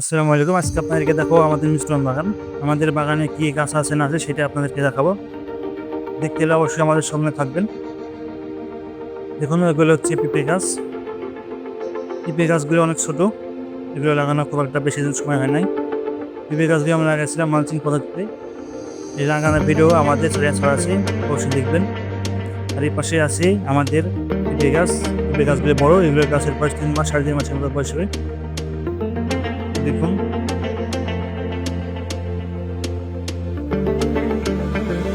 আসসালামু আলাইকুম। আজকে আপনাদেরকে দেখো আমাদের মিশ্রণ বাগান। আমাদের বাগানে কি গাছ আছে, না আছে, সেটা আপনাদেরকে দেখাবো। দেখতে হলে অবশ্যই আমাদের সামনে থাকবেন। দেখুন, এগুলো হচ্ছে পিঁপে গাছ। পিঁপে গাছগুলো অনেক ছোট। এগুলো লাগানো খুব একটা বেশি দিন সময় হয় নাই। পিঁপে গাছগুলো আমরা লাগাইছিলাম মালচিং পদ্ধতিতে। এই লাগানোর ভিডিও আমাদের চ্যানেলে ছড়া আছে, অবশ্যই দেখবেন। আর এই পাশে আছে আমাদের পিঁপে গাছ। পিঁপে গাছগুলো বড় এগুলো গাছের বয়স তিন মাস সাড়ে তিন মাসের মতো বয়স হবে। দেখুন।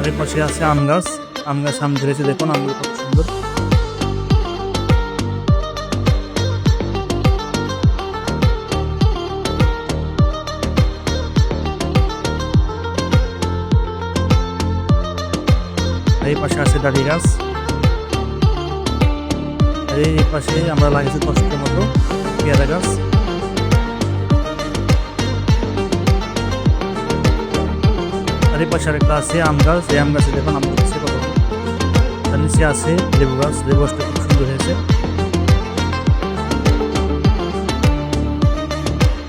এর পাশে আছে আম গাছ। আম গাছ আম ধরেছে, দেখুন, আমগুলো কত সুন্দর। এই পাশে আছে দাড়ি গাছ। আর এই পাশে আমরা লাগিয়েছি কষ্টের মতো পেয়ারা গাছ। আর এই পাশে আরেকটা আছে, আম গাছ। এই আম গাছে দেখুন, আম গাছে কত। তার নিচে আছে লেবু গাছ। লেবু গাছটা খুব সুন্দর হয়েছে।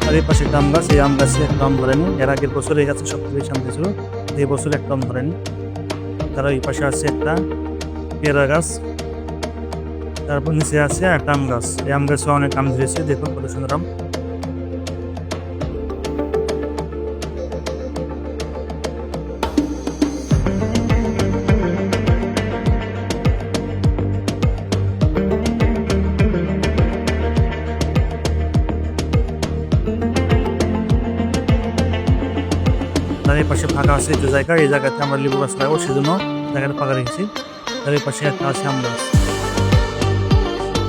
আর এই পাশে একটা আম গাছ। এই আম গাছে একটা আম ধরেনি। এর আগের বছর এই গাছে সবথেকে বেশি আম দিয়েছিল। এই বছর একটা আম ধরেনি। তার এই পাশে আছে একটা পেয়ারা গাছ। তারপর নিচে আছে একটা আম গাছ। এই আম গাছে অনেক আম ধরেছে। দেখুন কত সুন্দর আম। তার পাশে ফাঁকা আছে যে জায়গা, এই জায়গাতে আমরা লেবু গাছ লাগাবো, সেজন্য জায়গাটা ফাঁকা রেখেছি। তার পাশে একটা আছে আম গাছ।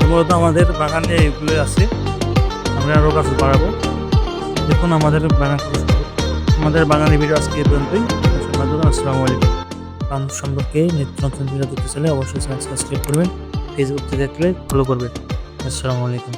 মূলত আমাদের বাগানে এগুলো আছে। আমরা আরও গাছ বাড়াবো। দেখুন আমাদের বাগান আমাদের বাগানের ভিডিও আজকে এই পর্যন্তই। আসসালামু আলাইকুম। বাগান সম্পর্কে নিত্য নতুন ভিডিও দেখতে চাইলে অবশ্যই সাবস্ক্রাইব করবেন। ফেসবুক থেকে দেখলে ফলো করবেন। আসসালামু আলাইকুম।